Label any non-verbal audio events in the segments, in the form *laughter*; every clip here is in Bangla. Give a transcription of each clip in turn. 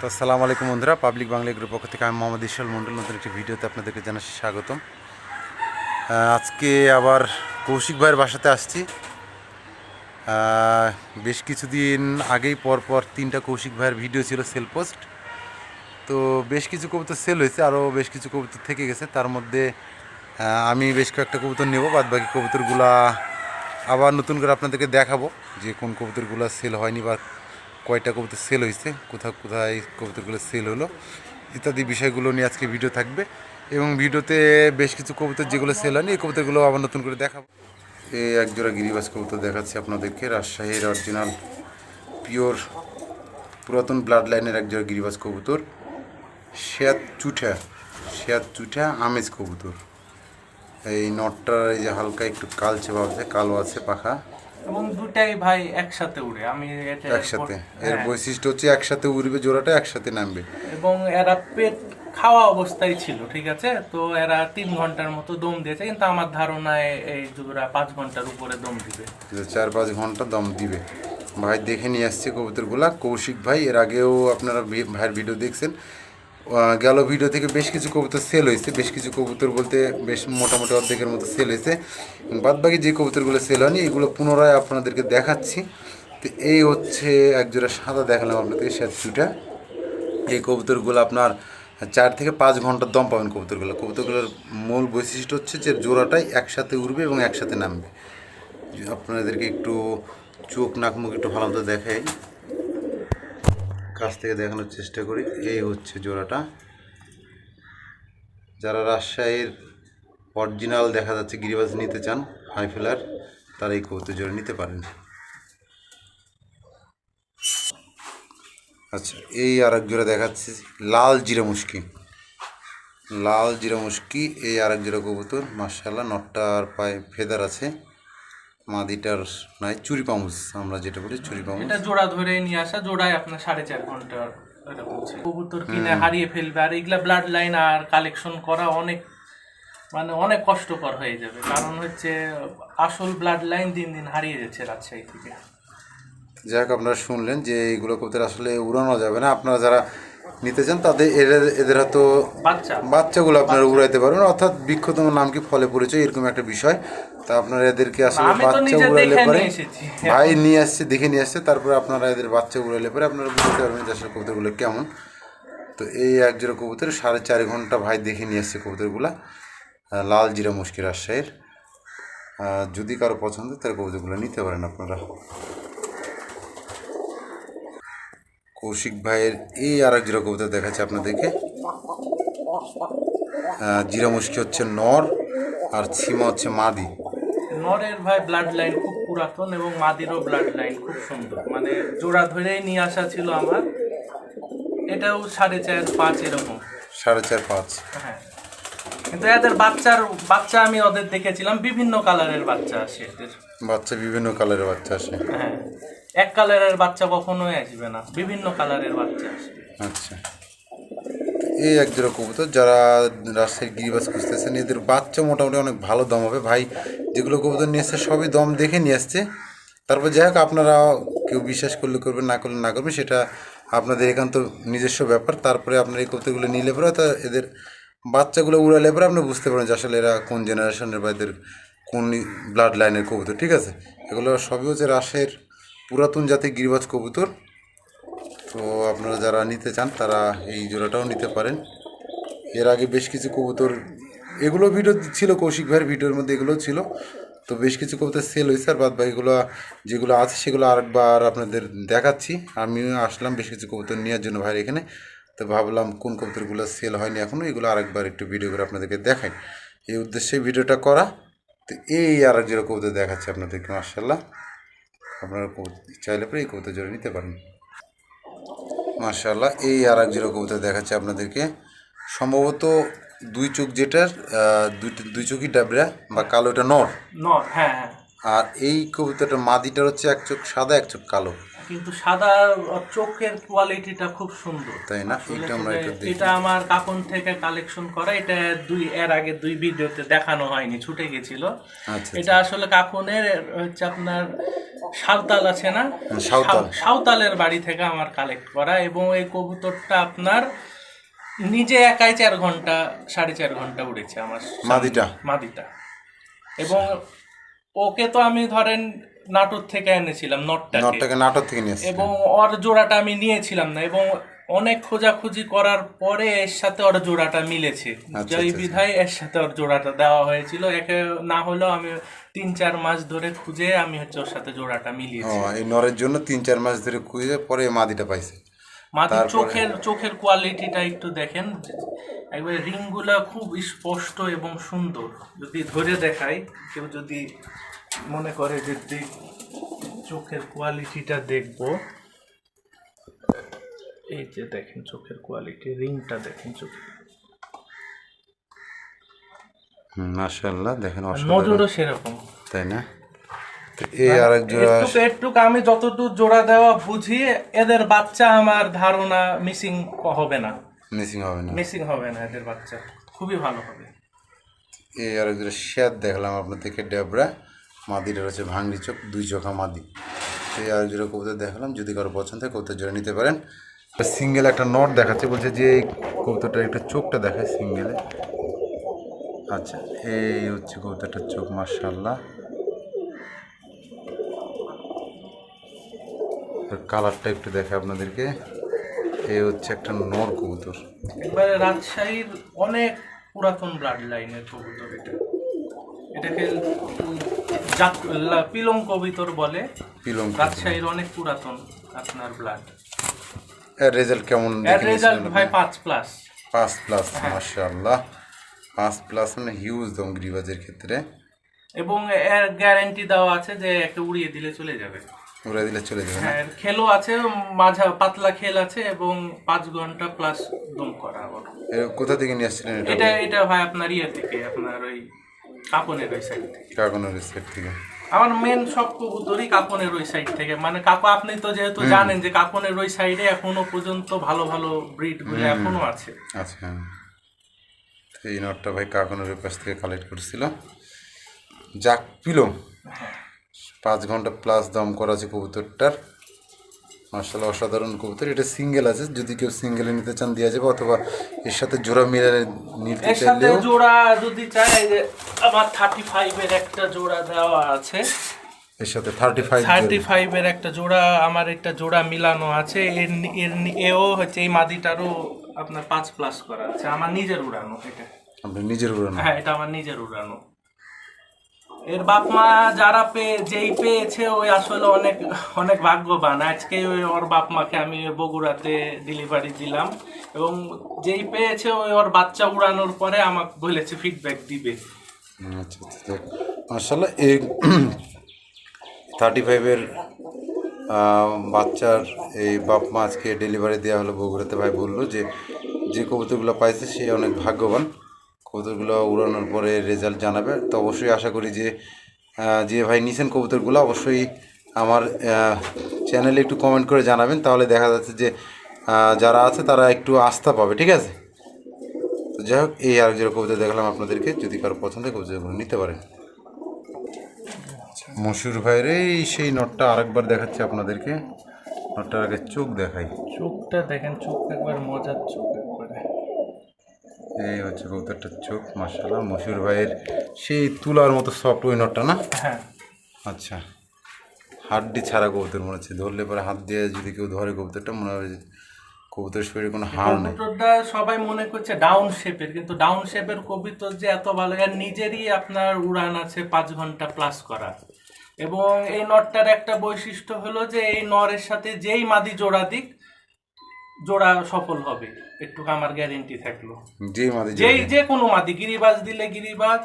তো আসসালামু আলাইকুম বন্ধুরা পাবলিক বাংলা গ্রুপ পক্ষ থেকে আমি মোহাম্মদ ইশাল মন্ডল নতুন একটি ভিডিওতে আপনাদেরকে জানাচ্ছি স্বাগতম। আজকে আবার কৌশিক ভাইয়ের বাসাতে আসছি। বেশ কিছুদিন আগেই পর পর তিনটা কৌশিক ভাইয়ের ভিডিও ছিল সেল পোস্ট তো বেশ কিছু কবুতর সেল হয়েছে আরও বেশ কিছু কবুতর থেকে গেছে। তার মধ্যে আমি বেশ কয়েকটা কবুতর নেব বাদ বাকি কবুতরগুলা আবার নতুন করে আপনাদেরকে দেখাবো যে কোন কবুতরগুলো সেল হয়নি বা কয়টা কবুতর সেল হয়েছে কোথাও কোথায় কবুতরগুলো সেল হলো, ইত্যাদি বিষয়গুলো নিয়ে আজকে ভিডিও থাকবে। এবং ভিডিওতে বেশ কিছু কবুতর যেগুলো সেল হয়নি, এই কবুতরগুলো আবার নতুন করে দেখাবো। এই একজোড়া গিরিবাস কবুতর দেখাচ্ছি আপনাদেরকে, রাজশাহীর অরিজিনাল পিওর পুরাতন ব্লাড লাইনের একজোড়া গিরিবাস কবুতর শ্যাত চুঠা শ্যাত চুঠা আমেজ কবুতর। এই নটটার এই যে হালকা একটু কালচে ভাব আছে, কালো আছে, পাখা। এবং দুটাই ভাই একসাথে উড়ে। আমি এটা একসাথে। এর হ্যাঁ। বৈশিষ্ট্য হচ্ছে একসাথে উড়বে জোড়াটা একসাথে নামবে। এবং এরা পেট খাওয়া অবস্থায় ছিল ঠিক আছে? তো এরা তিন ঘণ্টার মতো দম দিয়েছে কিন্তু আমার ধারণায় এই দুরা পাঁচ ঘণ্টার উপরে দম দিবে। চার পাঁচ ঘণ্টা দম দিবে। ভাই দেখে নিয়ে আসছে কবুতরগুলা। কৌশিক ভাই এর আগেও আপনারা ভাইয়ের ভিডিও দেখছেন। গেল ভিডিও থেকে বেশ কিছু কবুতর সেল হয়েছে। বেশ কিছু কবুতর বলতে বেশ মোটামুটি অর্ধেকের মতো সেল হয়েছে। বাদ বাকি যে কবুতরগুলো সেল হয়নি, এগুলো পুনরায় আপনাদেরকে দেখাচ্ছি। তো এই হচ্ছে একজোড়া সাদা দেখালাম আপনাদেরকে স্যাচুটা এই কবুতরগুলো আপনার চার থেকে পাঁচ ঘণ্টার দম পাবেন কবুতরগুলো। কবুতরগুলোর মূল বৈশিষ্ট্য হচ্ছে যে জোড়াটাই একসাথে উড়বে এবং একসাথে নামবে। আপনাদেরকে একটু চোখ, নাক, মুখ একটু ভালো মতো দেখাই। কাছ থেকে দেখানোর চেষ্টা করি। এই হচ্ছে জোড়াটা। যারা রাজশাহীর অরিজিনাল দেখা যাচ্ছে, গিরিবাজ নিতে চান, হাইফিলার, তারা এই কবুতর জোড়া নিতে পারেন। আচ্ছা এই আর এক জোড়া দেখাচ্ছি, লাল জিরা মুশকি। লাল জিরা মুশকি, এই আর এক জোড়া কবুতর মার্শাল্লাহ নটটার পায়ে ফেদার আছে। মাদিটার নাই চুরি পামুস আমরা যেটা বলি চুরি পামুস এটা জোড়া ধরে নিয়ে আসা জোড়ায় আপনার সাড়ে চার ঘণ্টা এরকম ছিল। কবুতর কিনে হারিয়ে ফেলবে আর এগুলা ব্লাড লাইন আর কালেকশন করা অনেক মানে অনেক কষ্টকর হয়ে যাবে। কারণ হচ্ছে আসল ব্লাড লাইন দিন দিন হারিয়ে যাচ্ছে রাজশাহী থেকে। যাই হোক আপনারা শুনলেন যে এইগুলো কবুতর আসলে উড়ানো যাবে না। আপনারা যারা নিতে চান তাদের এদের এদের হয়তো বাচ্চা। বাচ্চাগুলো আপনারা উড়াইতে পারবেন। অর্থাৎ বৃক্ষতম নাম কি? ফলে পরিচয় এরকম একটা বিষয়। তা আপনারা এদেরকে আসলে বাচ্চা উড়াইলে পরে ভাই নিয়ে আসছে দেখে নিয়ে আসছে তারপরে আপনারা এদের বাচ্চা উড়াইলে পরে আপনারা বুঝতে পারবেন যে আসলে কবুতরগুলো কেমন। তো এই এক জোড়া কবুতর সাড়ে চার ঘণ্টা ভাই দেখে নিয়ে আসছে কবুতরগুলা। লাল জিরা মুশকির রাজশাহীর। যদি কারও পছন্দ তাহলে কবুতরগুলো নিতে পারেন আপনারা। কৌশিক ভাইয়ের এই আর এক জিরা কবুতর দেখাচ্ছে আপনাদেরকে। জিরা মুশকি হচ্ছে নর আর ছিমা হচ্ছে মাদি। নরের ভাই ব্লাড লাইন খুব পুরাতন এবং মাদিরও ব্লাড লাইন খুব সুন্দর। মানে জোড়া ধরেই নিয়ে আসা ছিল আমার। এটাও সাড়ে চার পাঁচ এরকম। সাড়ে চার পাঁচ। হ্যাঁ। কিন্তু এদের বাচ্চার বাচ্চা আমি ওদের দেখেছিলাম। বিভিন্ন কালারের বাচ্চা আসে এদের। বাচ্চা বিভিন্ন কালারের বাচ্চা আসে। হ্যাঁ। এক কালারের বাচ্চা কখনোই আসবে না, বিভিন্ন কালারের বাচ্চা আসবে। আচ্ছা। এই এক জোড়া কবুতর, যারা রাজশাহীর গিরিবাস খুঁজতেছেন, এদের বাচ্চা মোটামুটি অনেক ভালো দম হবে। ভাই, যেগুলো কবুতর নিয়ে এসছে, সবই দম দেখে নিয়ে আসছে। তারপর যাই হোক, আপনারা কেউ বিশ্বাস করলে করবেন, না করলে না করবেন, সেটা আপনাদের একান্ত নিজস্ব ব্যাপার। তারপরে আপনার এই কবুতরগুলো নিলে পরে তা এদের বাচ্চাগুলো উড়ালে পরে আপনি বুঝতে পারেন যে আসলে এরা কোন জেনারেশনের বা এদের কোন ব্লাড লাইনের কবুতর, ঠিক আছে? এগুলো সবই হচ্ছে রাজশাহীর পুরাতন জাতের গিরিবাজ কবুতর। তো আপনারা যারা নিতে চান, তারা এই জোড়াটাও নিতে পারেন। এর আগে বেশ কিছু কবুতর, এগুলো ভিডিও ছিল, কৌশিক ভাইয়ের ভিডিওর মধ্যে এগুলো ছিল। তো বেশ কিছু কবুতর সেল হয়েছে, আর বাদ বাকিগুলো যেগুলো আছে, সেগুলো আরেকবার আপনাদের দেখাচ্ছি। আমিও আসলাম বেশ কিছু কবুতর নেওয়ার জন্য ভাইয়ের এখানে। তো ভাবলাম, কোন কবুতরগুলো সেল হয়নি এখনও এগুলো আরেকবার একটু ভিডিও করে আপনাদেরকে দেখাই। এই উদ্দেশ্যে ভিডিওটা করা। তো এই আর এক জোড়া কবুতর দেখাচ্ছি আপনাদেরকে মার্শাল্লাহ আপনারা চাইলে পরে এই কবিতা জোড়া নিতে পারেন। মার্শাল্লাহ এই আর এক জোড়া কবিতা দেখাচ্ছে আপনাদেরকে। সম্ভবত দুই চোখ যেটার দুই চোখই ডাবরা বা কালো এটা নর? হ্যাঁ হ্যাঁ। আর এই কবুতরটা মাদিটার হচ্ছে এক চোখ সাদা এক চোখ কালো। কিন্তু সাদা চোখের কোয়ালিটিটা খুব সুন্দর। তাই না? এটা আমরা একটু দেখি। এটা আমার কাপন থেকে কালেকশন করা এটা দুই এর আগে দুই ভিডিওতে দেখানো হয়নি ছুটে গেছিল। আচ্ছা এটা আসলে কাপনের হচ্ছে আপনার সাঁওতাল আছে না? সাঁওতাল। সাঁওতালের বাড়ি থেকে আমার কালেক্ট করা এবং এই কবুতরটা আপনার নিজে একাই চার ঘণ্টা সাড়ে চার ঘণ্টা উড়েছে আমার মাদিটা? মাদিটা। এবং ওকে তো আমি ধরেন নাটোর থেকে এনেছিলাম নটটাকে। নাটক থেকে নিয়ে এবং ওর জোড়াটা আমি নিয়েছিলাম না এবং অনেক খোঁজাখুঁজি করার পরে এর সাথে ওর জোড়াটা মিলেছে। আচ্ছা, জয় আচ্ছা। বিধায় এর সাথে ওর জোড়াটা দেওয়া হয়েছিল একে না হলেও আমি তিন চার মাস ধরে খুঁজে আমি হচ্ছে ওর সাথে জোড়াটা মিলিয়েছি। এই নরের জন্য তিন চার মাস ধরে খুঁজে পরে মাদিটা পাইছে। তারপরে? চোখের চোখের কোয়ালিটিটা একটু দেখেন একবার রিংগুলো খুব স্পষ্ট এবং সুন্দর। যদি ধরে দেখাই কেউ যদি মনে করে যে দেখ- চোখের কোয়ালিটিটা দেখব। এই যে দেখেন চোখের কোয়ালিটি রিংটা দেখেন চোখের। মাশাআল্লাহ দেখেন অসাধারণ। সেরকম। তাই না? এই আরেক জোড়া একটু আমি যতটুকু জোড়া দেওয়া বুঝি এদের বাচ্চা আমার ধারণা মিসিং হবে না। মিসিং হবে না। মিসিং হবে না এদের বাচ্চা। খুবই ভালো হবে। এই আরেক জোড়া শ্যাদ দেখলাম আপনাদেরকে ডেবরা। মাদিটা রয়েছে ভাঙড়ি চোখ দুই চোখা মাদি। তো এই জোড়া কবুতর দেখালাম, যদি কারও পছন্দ হয় কবুতর জোড়া নিতে পারেন। সিঙ্গেল একটা নট দেখাচ্ছে, বলছে যে এই কবুতরটার একটা চোখটা দেখায় সিঙ্গেলে। আচ্ছা এই হচ্ছে কবুতরটার চোখ মার্শাল্লাহ কালারটা একটু দেখে আপনাদেরকে। এই হচ্ছে একটা নর কবুতর। একবারে রাজশাহীর অনেক পুরাতন ব্লাড লাইনের কবুতর এটা। এটাকে পিলং কবিতর বলে। পিলং রাজশাহীর অনেক পুরাতন আপনার ব্লাড এর রেজাল্ট কেমন এর রেজাল্ট ভাই? পাঁচ প্লাস পাঁচ প্লাস হ্যাঁ। মাশাআল্লাহ। পাঁচ প্লাস মানে হিউজ দম গ্রিবাজের ক্ষেত্রে। এবং এর গ্যারান্টি দেওয়া আছে যে একটা উড়িয়ে দিলে চলে যাবে। উড়িয়ে দিলে চলে যাবে হ্যাঁ এর খেলও আছে মাঝা পাতলা খেল আছে এবং পাঁচ ঘণ্টা প্লাস দম করা কোথা থেকে নিয়ে আসছিলেন এটা? এটা এটা ভাই আপনার ইয়ে থেকে আপনার ওই কাপনের ওই সাইড থেকে। কাকনের সেট থেকে। আমার মেন সব কবুতরই কাপনের ওই সাইড থেকে। মানে কাকু আপনি তো যেহেতু জানেন যে কাপনের ওই সাইডে এখনও পর্যন্ত ভালো ভালো ব্রিডগুলো এখনও আছে। আচ্ছা। হ্যাঁ এই নটটা ভাই কাকনের পাশ থেকে কালেক্ট করছিল। যাক পিলো। পাঁচ ঘণ্টা প্লাস দম করা আছে কবুতরটার। মার্শাল্লাহ অসাধারণ কবুতর। এটা সিঙ্গেল আছে যদি কেউ সিঙ্গেলে নিতে চান দেওয়া যাবে অথবা এর সাথে জোড়া মিলে নিতে এর সাথে চাইলেও। জোড়া যদি চাই যে আমার থার্টি ফাইভের একটা জোড়া দেওয়া আছে। এর সাথে থার্টি ফাইভ থার্টি ফাইভের একটা জোড়া আমার একটা জোড়া মিলানো আছে। এর এর এও হচ্ছে এই মাদিটারও আপনার পাঁচ প্লাস করা আছে। আমার নিজের উড়ানো এটা। আপনি নিজের উড়ানো। হ্যাঁ এটা আমার নিজের উড়ানো। এর বাপ মা যারা পেয়ে যেই পেয়েছে ওই আসলে অনেক অনেক ভাগ্যবান। আজকে ওই ওর বাপ মাকে আমি বগুড়াতে ডেলিভারি দিলাম। এবং যেই পেয়েছে ওই ওর বাচ্চা উড়ানোর পরে আমাকে বলেছে ফিডব্যাক দিবে। আচ্ছা আচ্ছা এই থার্টি ফাইভের বাচ্চার এই বাপ মা আজকে ডেলিভারি দেওয়া হলো বগুড়াতে। ভাই বলল যে যে কবুতরগুলো পাইছে সে অনেক ভাগ্যবান। কবুতরগুলো উড়ানোর পরে রেজাল্ট জানাবে। তো অবশ্যই আশা করি যে যে ভাই নিছেন কবুতরগুলো অবশ্যই আমার চ্যানেলে একটু কমেন্ট করে জানাবেন। তাহলে দেখা যাচ্ছে যে যারা আছে তারা একটু আস্থা পাবে, ঠিক আছে? তো যাই হোক, এই আরেক জোড়া কবিতা দেখলাম আপনাদেরকে, যদি কারও পছন্দ হয় কবিতাগুলো নিতে পারেন। মশুর ভাইয়ের এই সেই নটটা আরেকবার দেখাচ্ছি আপনাদেরকে। নটটার আগে চোখ দেখাই। চোখটা দেখেন, চোখ একবার মজার চোখ। এই হচ্ছে কবুতরটার চোখ মার্শাল্লাহ মশুর ভাইয়ের সেই তুলার মতো সফট ওই নটটা না? হ্যাঁ। আচ্ছা। হাড্ডি ছাড়া কবুতর মনে হচ্ছে। ধরলে পরে হাত দিয়ে যদি কেউ ধরে কবুতরটা মনে হবে যে কবুতরের শরীরে কোনো হাড় নেই। কবুতরটা সবাই মনে করছে ডাউন শেপের কিন্তু ডাউন শেপের কবিতর যে এত ভালো এর নিজেরই আপনার উড়ান আছে পাঁচ ঘণ্টা প্লাস করা এবং এই নটটার একটা বৈশিষ্ট্য হলো যে এই নরের সাথে যেই মাদি জোড়া দিক জোড়া সফল হবে একটু আমার গ্যারেন্টি থাকল। যেই মাদি যেই যে কোনো মাদি গিরিবাজ দিলে গিরিবাজ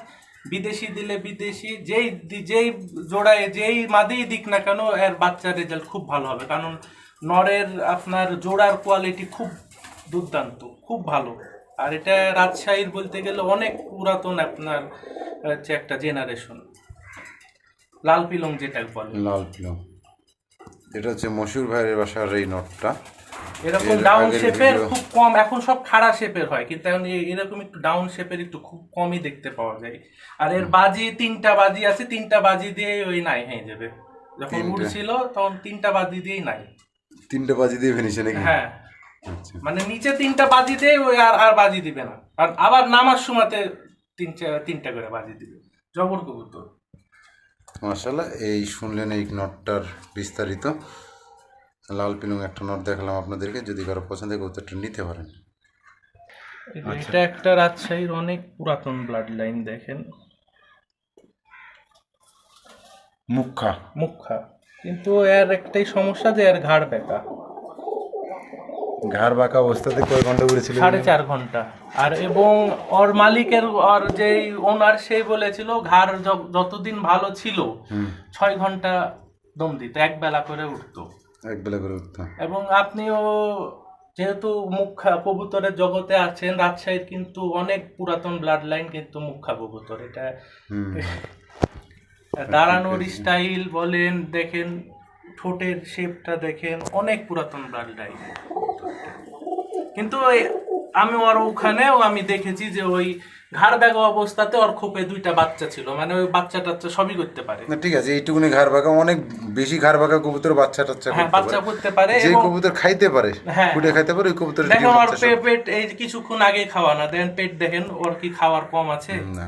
বিদেশি দিলে বিদেশি যেই যেই জোড়ায় যেই মাদি দিক না কেন এর বাচ্চার রেজাল্ট খুব ভালো হবে। কারণ নরের আপনার জোড়ার কোয়ালিটি খুব দুর্দান্ত খুব ভালো। আর এটা রাজশাহীর বলতে গেলে অনেক পুরাতন আপনার হচ্ছে একটা জেনারেশন লাল পিলং যেটা বলে। লাল পিলো। এটা হচ্ছে মশুর ভাইয়ের বাসার এই নটটা। এরকম ডাউন শেপের খুব কম এখন সব খাড়া শেপের হয় কিন্তু এখন এরকম একটু ডাউন শেপের একটু খুব কমই দেখতে পাওয়া যায়। আর এর বাজি তিনটা বাজি আছে তিনটা বাজি দিয়ে ওই নাই হয়ে যাবে। যখন তিনটে। উড়ছিল তখন তিনটা বাজি দিয়েই নাই। তিনটে বাজি দিয়ে ফেনিছে নাকি? হ্যাঁ। আচ্ছা। মানে নিচে তিনটা বাজি দিয়ে ওই আর আর বাজি দিবে না। আর আবার নামার সময়তে তিন চা- তিনটা করে বাজি দিবে। জবর কবুতর। মার্শাল্লাহ এই শুনলেন এই নটটার বিস্তারিত। লাল পিলুং একটা নট দেখালাম আপনাদেরকে যদি কারও পছন্দ হয় কবুতরটা নিতে পারেন। এটা একটা রাজশাহীর অনেক পুরাতন ব্লাড লাইন দেখেন। মুখা। মুখা। কিন্তু এর একটাই সমস্যা যে এর ঘাড় বেঁকা ঘাড় বাঁকা অবস্থাতে কয় ঘণ্টা উড়েছিল সাড়ে চার ঘণ্টা। আর এবং ওর মালিকের ওর যে ওনার সে বলেছিল ঘাড় য- যতদিন ভালো ছিল ছয় ঘণ্টা দম দিত এক বেলা করে উঠতো। এক বেলা করে উঠতাম এবং আপনিও যেহেতু মুখা কবুতরের জগতে আছেন রাজশাহীর কিন্তু অনেক পুরাতন ব্লাড লাইন কিন্তু মুখা কবুতর এটা *laughs* দাঁড়ানোর স্টাইল বলেন দেখেন ঠোঁটের শেপটা দেখেন অনেক পুরাতন ব্লাড লাইন কিন্তু আমি ওর ওখানেও আমি দেখেছি যে ওই ঘাড় ব্যাগা অবস্থাতে ওর খোপে দুইটা বাচ্চা ছিল। মানে ওই বাচ্চা টাচ্চা সবই করতে পারে। না ঠিক আছে এইটুকুনি ঘাড় বাঁকা অনেক বেশি ঘাড় বাঁকা কবুতর বাচ্চা টাচ্চা হ্যাঁ বাচ্চা করতে পারে যে কবুতর খাইতে পারে হ্যাঁ। ফুটে খাইতে পারে ওই কবুতর দেখেন ওর পেট এই যে কিছুক্ষণ আগে খাওয়া না দেখেন পেট দেখেন ওর কি খাওয়ার কম আছে? না।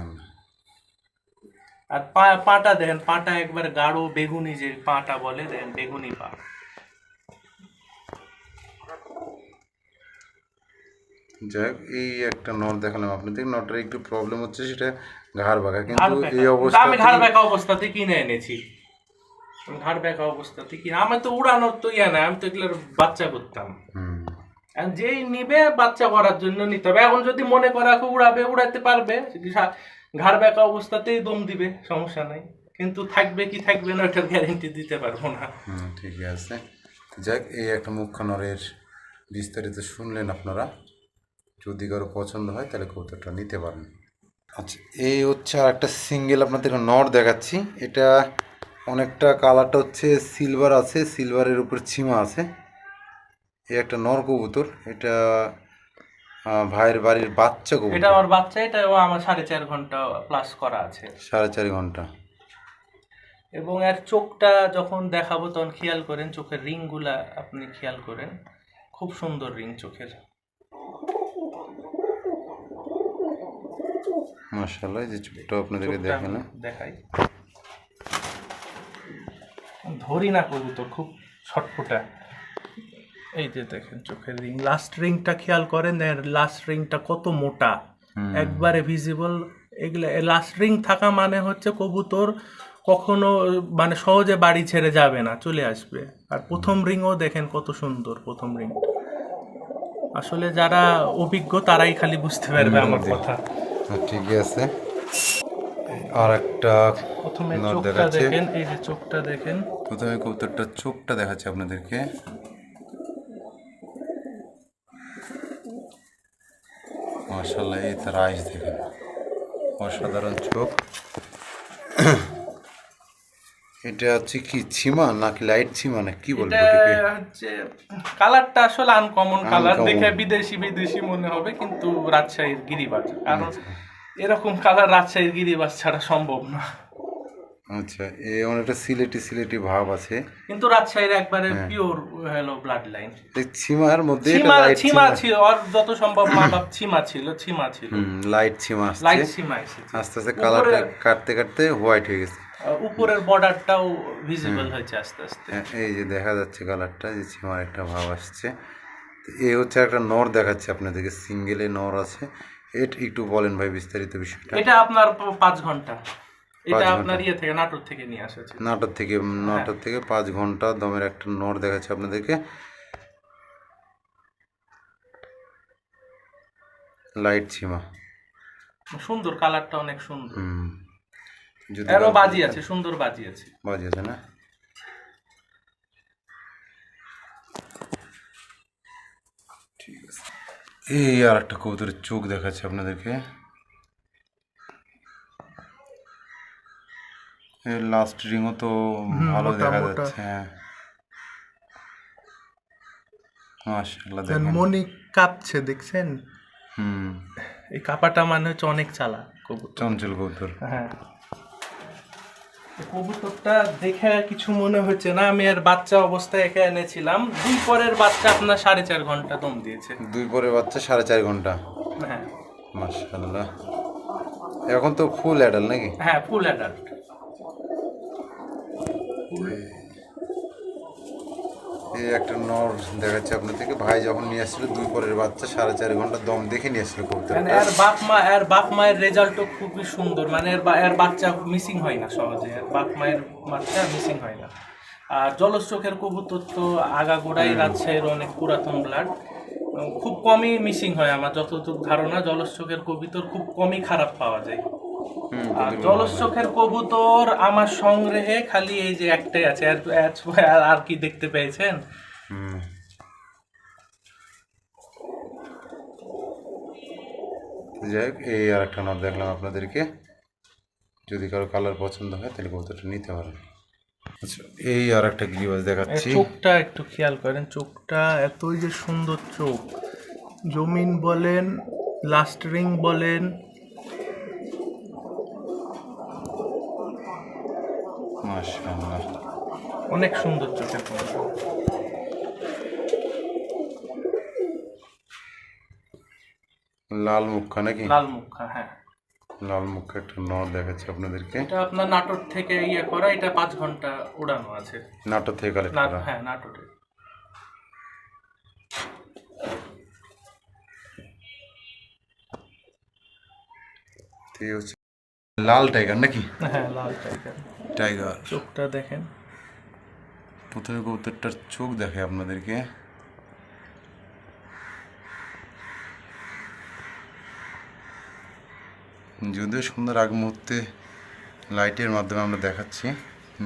আর পা পাটা দেখেন পাটা একবার গাঢ় বেগুনি যে পাটা বলে দেখেন বেগুনি পা। যাই হোক, এই একটা নট দেখালাম আপনাদের। নটটার একটু প্রবলেম হচ্ছে সেটা ঘাড় বাঁকা। কিন্তু। এই অবস্থা আমি ঘাড় ব্যাকা অবস্থাতে কিনে এনেছি। ঘাড় ব্যাকা অবস্থাতে কিনে আমি তো উড়ানোর তো ইয়া না আমি তো এগুলোর বাচ্চা করতাম। যেই নিবে বাচ্চা করার জন্য নিতে হবে। এখন যদি মনে করে উড়াবে উড়াতে পারবে। ঘাড় ব্যাকা অবস্থাতেই দম দিবে সমস্যা নাই। কিন্তু থাকবে কি থাকবে না ওটার গ্যারেন্টি দিতে পারব না। ঠিক আছে। যাক এই একটা মুখ্য নরের বিস্তারিত শুনলেন আপনারা। যদি কারও পছন্দ হয় তাহলে কবুতরটা নিতে পারেন। আচ্ছা এই হচ্ছে আর একটা সিঙ্গেল আপনাদেরকে নট দেখাচ্ছি। এটা অনেকটা কালারটা হচ্ছে সিলভার আছে সিলভারের উপর ছিমা আছে। এই একটা নর কবুতর এটা ভাইয়ের বাড়ির বাচ্চা কবুতর। এটা আমার বাচ্চা এটা আমার সাড়ে চার ঘণ্টা প্লাস করা আছে। সাড়ে চার ঘণ্টা। এবং এর চোখটা যখন দেখাবো তখন খেয়াল করেন চোখের রিংগুলা আপনি খেয়াল করেন। খুব সুন্দর রিং চোখের। মার্শাল্লাহ এই যে চোখটা আপনাদেরকে দেখালাম। আমি দেখাই। ধরি না কবুতর খুব ছটফটা। এই যে দেখেন চোখের রিং লাস্ট রিংটা খেয়াল করেন দেখেন লাস্ট রিংটা কত মোটা। একবারে ভিজিবল এগুলো লাস্ট রিং থাকা মানে হচ্ছে কবুতর কখনো মানে সহজে বাড়ি ছেড়ে যাবে না চলে আসবে। আর প্রথম রিংও দেখেন কত সুন্দর প্রথম রিং। আসলে যারা অভিজ্ঞ তারাই খালি বুঝতে পারবে আমার কথা। হ্যাঁ, ঠিকই আছে। আর একটা প্রথমে নট চোখটা দেখাচ্ছে। দেখেন এই যে চোখটা দেখেন। প্রথমে কবুতরটার চোখটা দেখাচ্ছে আপনাদেরকে। মার্শাল্লাহ এই তার আইস দেখেন। অসাধারণ চোখ। এটা হচ্ছে কি ছিমা নাকি লাইট ছিমা না কি বলব এটা হচ্ছে কালারটা আসলে আনকমন কালার। দেখে বিদেশি বিদেশি মনে হবে কিন্তু রাজশাহীর গিরিবাজ। কারণ। এরকম কালার রাজশাহীর গিরিবাজ ছাড়া সম্ভব না। আচ্ছা এ অনেকটা সিলেটি সিলেটি ভাব আছে। কিন্তু রাজশাহীর একবারে হ্যাঁ। পিওর হলো ব্লাড লাইন এই ছিমার মধ্যে ছিমা ছিমা ছিল আর যত সম্ভব মা বাপ ছিমা ছিল ছিমা ছিল। লাইট ছিমা লাইট ছিমা আস্তে আস্তে কালারটা কাটতে কাটতে হোয়াইট হয়ে গেছে। উপরের বর্ডারটাও ভিজিবল হয়েছে আস্তে আস্তে। হ্যাঁ, এই যে দেখা যাচ্ছে কালারটা যে ছিমার একটা ভাব আসছে। এই হচ্ছে একটা নর দেখাচ্ছে আপনাদেরকে সিঙ্গেলে নর আছে। এটা একটু বলেন ভাই বিস্তারিত বিষয়টা। এটা আপনার পাঁচ ঘণ্টা। এটা আপনার ইয়ে থেকে নাটোর থেকে নিয়ে আসা নাটোর থেকে নাটোর থেকে পাঁচ ঘণ্টা দমের একটা নর দেখাচ্ছে আপনাদেরকে। লাইট ছিমা সুন্দর কালারটা অনেক সুন্দর। আরও বাজি আছে সুন্দর বাজি আছে। বাজি আছে না? ঠিক আছে। এই আর একটা কবুতরের চোখ দেখাচ্ছে আপনাদেরকে। এর লাস্ট রিংও তো ভালো দেখা যাচ্ছে হ্যাঁ। মাশাআল্লাহ দেখেন। মনি কাঁপছে দেখছেন? হুম। এই কাপাটা মানে হচ্ছে অনেক চালা কবুতর। চঞ্চল কবুতর। হ্যাঁ। কবুতরটা দেখে কিছু মনে হচ্ছে না। আমি আর বাচ্চা অবস্থায় একে এনেছিলাম। দুই পরের বাচ্চা আপনার সাড়ে চার ঘণ্টা দম দিয়েছে। দুই পরের বাচ্চা সাড়ে চার ঘণ্টা? হ্যাঁ। মাশাআল্লাহ। এখন তো ফুল অ্যাডাল্ট নাকি? হ্যাঁ ফুল অ্যাডাল্ট এই একটা নর দেখাচ্ছে আপনাদেরকে। ভাই যখন নিয়ে আসছিল দুই পরের বাচ্চা সাড়ে চার ঘণ্টা দম দেখে নিয়ে আসছিল মানে এর বাপ মা এর বাপ মায়ের রেজাল্টও খুবই সুন্দর। মানে এর বা- এর বাচ্চা মিসিং হয় না সহজে। এর বাপ মায়ের বাচ্চা মিসিং হয় না। আর জলস চোখের কবুতর তো আগাগোড়াই রাজশাহীর অনেক পুরাতন ব্লাড খুব কমই মিসিং হয় আমার যতটুকু ধারণা জলস চোখের কবুতর খুব কমই খারাপ পাওয়া যায়। চোখের কবুতর আমার সংগ্রহে খালি এই যে একটাই আছে। আর- আর- কি দেখতে পেয়েছেন। যাই হোক এই আর একটা নট দেখলাম আপনাদেরকে। যদি কারও কালার পছন্দ হয় তাহলে কবুতরটা নিতে পারেন। আচ্ছা এই আর একটা গিরিবাজ দেখাচ্ছি। চোখটা একটু খেয়াল করেন চোখটা এতই যে সুন্দর চোখ। জমিন বলেন লাস্ট রিং বলেন মাশাআল্লাহ অনেক সুন্দর চোখের কবুতর। লাল মুখা নাকি? লাল মুখা হ্যাঁ। লাল মুখা একটা নট দেখাচ্ছি আপনাদেরকে। এটা আপনার নাটোর থেকে ইয়ে করা এটা পাঁচ ঘণ্টা উড়ানো আছে। নাটক থেকে কালেক্ট করা। হ্যাঁ নাটোরে। এই হচ্ছে লাল টাইগার নাকি? হ্যাঁ লাল টাইগার টাইগার চোখটা দেখেন। প্রথমে কবুতরটার চোখ দেখে আপনাদেরকে। যদিও সুন্দর আগ মুহূর্তে লাইটের মাধ্যমে আমরা দেখাচ্ছি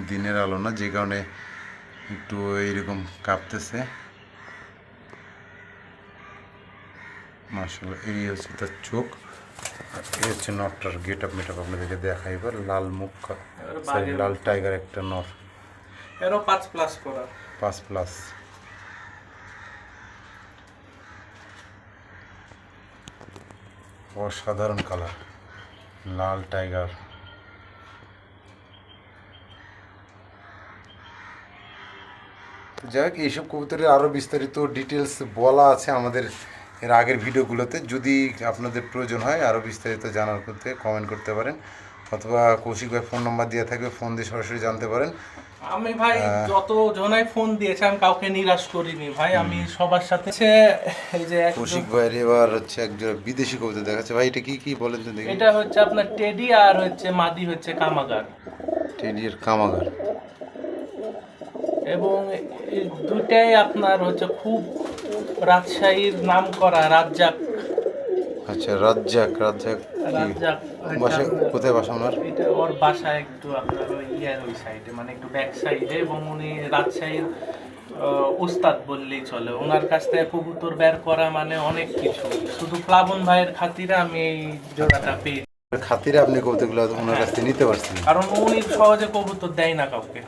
দিনের আলো না যে কারণে একটু এইরকম কাঁপতেছে। মার্শাল এই হচ্ছে তার চোখ। এই হচ্ছে নটটার গেট আপ মেট আপ আপনাদেরকে দেখাই এবার লাল মুখ সরি লাল টাইগার একটা এরও পাঁচ প্লাস করা। পাঁচ প্লাস অসাধারণ কালার লাল টাইগার যাই হোক এইসব কবুতরের আরও বিস্তারিত ডিটেলস বলা আছে আমাদের এর আগের ভিডিওগুলোতে যদি আপনাদের প্রয়োজন হয় আরও বিস্তারিত জানার করতে কমেন্ট করতে পারেন অথবা কৌশিক ভাই ফোন নাম্বার দেওয়া থাকবে ফোন দিয়ে সরাসরি জানতে পারেন। আমি ভাই যত জনাই ফোন দিয়েছে আমি কাউকে নিরাশ করিনি ভাই আমি সবার সাথে এই যে কৌশিক ভাইয়ের এবার হচ্ছে একজন বিদেশি কবিতা দেখাচ্ছে। ভাই এটা কি কি বলেন তো দেখি। এটা হচ্ছে আপনার টেডি আর হচ্ছে মাদি হচ্ছে কামাগার। টেডির কামাগার। এবং এই দুটাই আপনার হচ্ছে খুব রাজশাহীর নাম করা রাজ্জাক। আচ্ছা রাজ্জাক রাজ্জাক রাজ্জাক বাসা কোথায় বাসা ওনার? এটা ওর বাসা একটু আপনার ওই ইয়ার ওই সাইডে মানে একটু ব্যাক সাইডে এবং উনি রাজশাহীর উস্তাদ বললেই চলে। ওনার কাছ থেকে কবুতর বের করা মানে অনেক কিছু। শুধু প্লাবন ভাইয়ের খাতিরে আমি এই জোড়াটা পেয়েছি। খাতিরে আপনি কবিতাগুলো ওনার কাছ থেকে নিতে পারছেন? কারণ উনি সহজে কবুতর দেয় না কাউকে।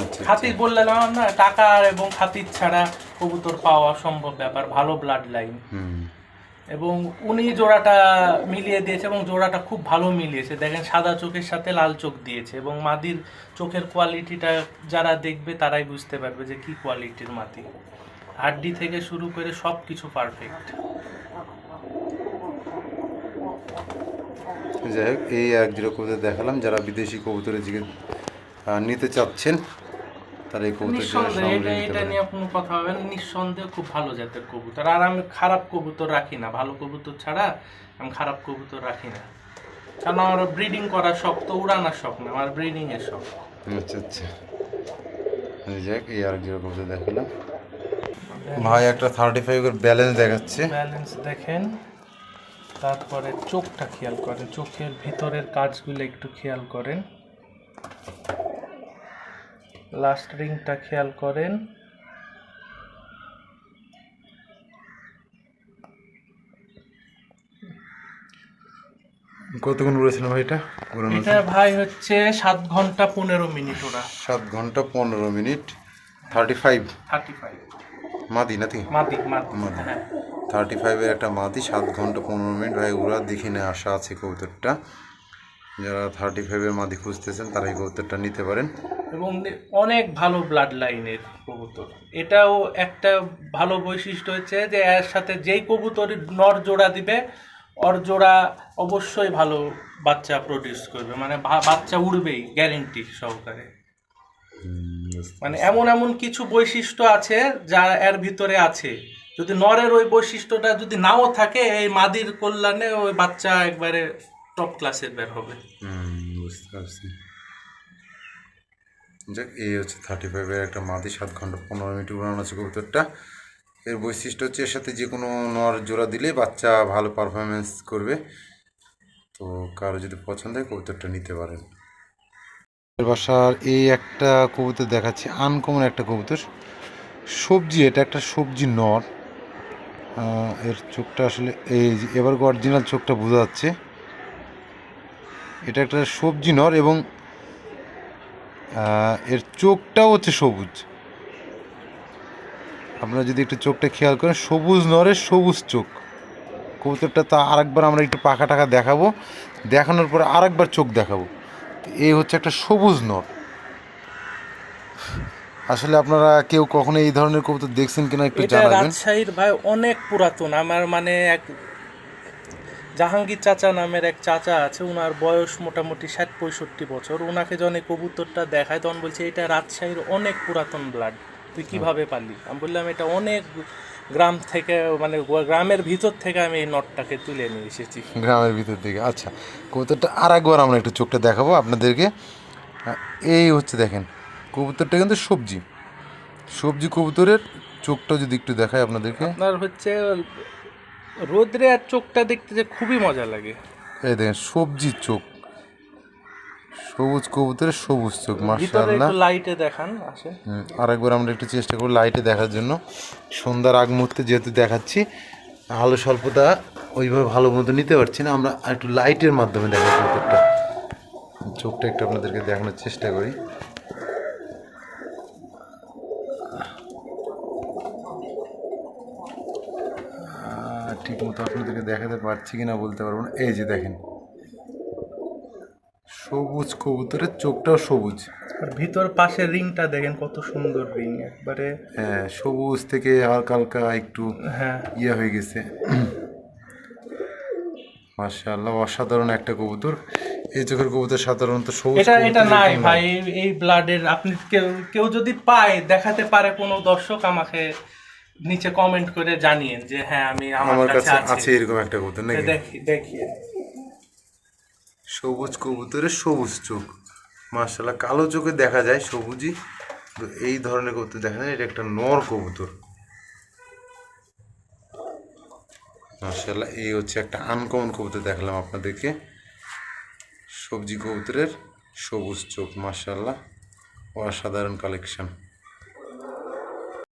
আচ্ছা খাতির বললে না না টাকা এবং খাতির ছাড়া কবুতর পাওয়া সম্ভব ব্যাপার ভালো ব্লাড লাইন হুম। এবং উনি জোড়াটা মিলিয়ে দিয়েছে এবং জোড়াটা খুব ভালো মিলিয়েছে। দেখেন সাদা চোখের সাথে লাল চোখ দিয়েছে এবং মাদির চোখের কোয়ালিটিটা যারা দেখবে তারাই বুঝতে পারবে যে কি কোয়ালিটির মাদি। হাড্ডি থেকে শুরু করে সব কিছু পারফেক্ট যাই হোক এই এক জিরো কবিতা দেখালাম। যারা বিদেশি কবুতরের দিকে নিতে চাচ্ছেন তারা এই কবুতর এটা নিয়ে কোনো কথা হবে না। নিঃসন্দেহে খুব ভালো জাতের কবুতর। আর আমি খারাপ কবুতর রাখি না। ভালো কবুতর ছাড়া আমি খারাপ কবুতর রাখি না। কারণ আমার ব্রিডিং করার শখ তো উড়ানোর শখ না আমার ব্রিডিং এর শখ। আচ্ছা আচ্ছা। এই যাই এই আর জিরো কবিতা দেখালাম ভাই একটা থার্টি ফাইভের ব্যালেন্স দেখাচ্ছে। ব্যালেন্স দেখেন। তারপরে চোখটা খেয়াল করেন। চোখের ভিতরের কাজগুলো একটু খেয়াল করেন। লাস্ট রিংটা খেয়াল করেন। কতক্ষণ উড়েছিলেন ভাই এটা? এটা ভাই হচ্ছে সাত ঘণ্টা পনেরো মিনিট ওরা। সাত ঘণ্টা পনেরো minute thirty five thirty five মাদি নাকি? মাদি মাদি। হ্যাঁ। থার্টি ফাইভের একটা মাদি সাত ঘণ্টা পনেরো মিনিট। ভাই ওরা দেখে নিয়ে আশা আছে কবুতরটা যারা থার্টি ফাইভের মাদি খুঁজতেছেন তারা এই কবুতরটা নিতে পারেন। এবং অনেক ভালো ব্লাড লাইনের কবুতর। এটাও একটা ভালো বৈশিষ্ট্য হচ্ছে যে, এর সাথে যেই কবুতর নর জোড়া দিবে, ওর জোড়া অবশ্যই ভালো বাচ্চা প্রডিউস করবে। মানে বাচ্চা উড়বেই গ্যারেন্টি সহকারে। মানে এমন এমন কিছু বৈশিষ্ট্য আছে যা এর ভিতরে আছে। যদি নরের ওই বৈশিষ্ট্যটা যদি নাও থাকে, এই মাদির কল্যাণে ওই বাচ্চা একবারে টপ ক্লাসের বের হবে। বুঝতে পারছি। যাক, এই হচ্ছে থার্টি ফাইভের একটা মাদি, সাত ঘণ্টা পনেরো মিনিট উড়ানো আছে কবুতরটা। এর বৈশিষ্ট্য হচ্ছে এর সাথে যে কোনো নর জোড়া দিলে বাচ্চা ভালো পারফরমেন্স করবে। তো কারও যদি পছন্দ হয় কবুতরটা নিতে পারেন। বাসার এই একটা কবুতর দেখাচ্ছি আনকমন একটা কবুতর। সবজি, এটা একটা সবজি নর। এর চোখটা আসলে এই এবার অরিজিনাল চোখটা বোঝা যাচ্ছে। এটা একটা সবজি নর এবং এর চোখটাও হচ্ছে সবুজ। আপনারা যদি একটু চোখটা খেয়াল করেন সবুজ নরের সবুজ চোখ। কবুতরটা তা আরেকবার আমরা একটু পাখা টাকা দেখাবো। দেখানোর পরে আরেকবার চোখ দেখাবো। এই হচ্ছে একটা সবুজ নর আসলে আপনারা কেউ কখনো এই ধরনের কবুতর দেখছেন কিনা একটু জানাবেন। রাজশাহীর ভাই অনেক পুরাতন। আমার মানে এক জাহাঙ্গীর চাচা নামের এক চাচা আছে ওনার বয়স মোটামুটি ষাট পঁয়ষট্টি বছর। ওনাকে যখন কবুতরটা দেখায় তখন বলছে এটা রাজশাহীর অনেক পুরাতন ব্লাড তুই কীভাবে পালি আমি বললাম এটা অনেক গ্রাম থেকে মানে গ্রামের ভিতর থেকে আমি এই নটটাকে তুলে নিয়ে এসেছি। গ্রামের ভিতর থেকে আচ্ছা। কবুতরটা আর একবার আমরা একটু চোখটা দেখাবো আপনাদেরকে। এই হচ্ছে দেখেন কবুতরটা কিন্তু সবজি। সবজি কবুতরের চোখটা যদি একটু দেখায় আপনাদেরকে। আপনার হচ্ছে রোদ্রে আর চোখটা দেখতে যে খুবই মজা লাগে। এই দেখেন সবজির চোখ। সবুজ কবুতরের সবুজ চোখ মার্শাল্লাহ একটু লাইটে দেখান আসে। আরেকবার আমরা একটু চেষ্টা করব লাইটে দেখার জন্য। সন্ধ্যার আগ মুহূর্তে যেহেতু দেখাচ্ছি আলো স্বল্পতা ওইভাবে ভালো মতো নিতে পারছি না। আমরা একটু লাইটের মাধ্যমে দেখাই কবুতরটা। চোখটা একটু আপনাদেরকে দেখানোর চেষ্টা করি। ঠিক মতো আপনাদেরকে দেখাতে পারছি কিনা বলতে পারব না। এই যে দেখেন। সবুজ কবুতরের চোখটাও সবুজ। আর ভিতর পাশের রিংটা দেখেন কত সুন্দর রিং একবারে হ্যাঁ সবুজ থেকে হালকা হালকা একটু হ্যাঁ। ইয়ে হয়ে গেছে। মাশাআল্লাহ অসাধারণ একটা কবুতর। এই চোখের কবুতর সাধারণত সবুজ এটা এটা নাই ভাই এই ব্লাডের আপনি কেউ কেউ যদি পায় দেখাতে পারে কোনো দর্শক আমাকে। নিচে কমেন্ট করে জানিয়েন যে হ্যাঁ আমি আমার কাছে আছে। এরকম একটা কবুতর নাকি? দেখি দেখি। সবুজ কবুতরের সবুজ চোখ। মাশাআল্লাহ কালো চোখে দেখা যায় সবুজই। তো এই ধরনের কবুতর দেখা যায় এটা একটা নর কবুতর। মাশাআল্লাহ এই হচ্ছে একটা আনকমন কবুতর দেখালাম আপনাদেরকে। সবজি কবুতরের সবুজ চোখ মাশাআল্লাহ। অসাধারণ কালেকশন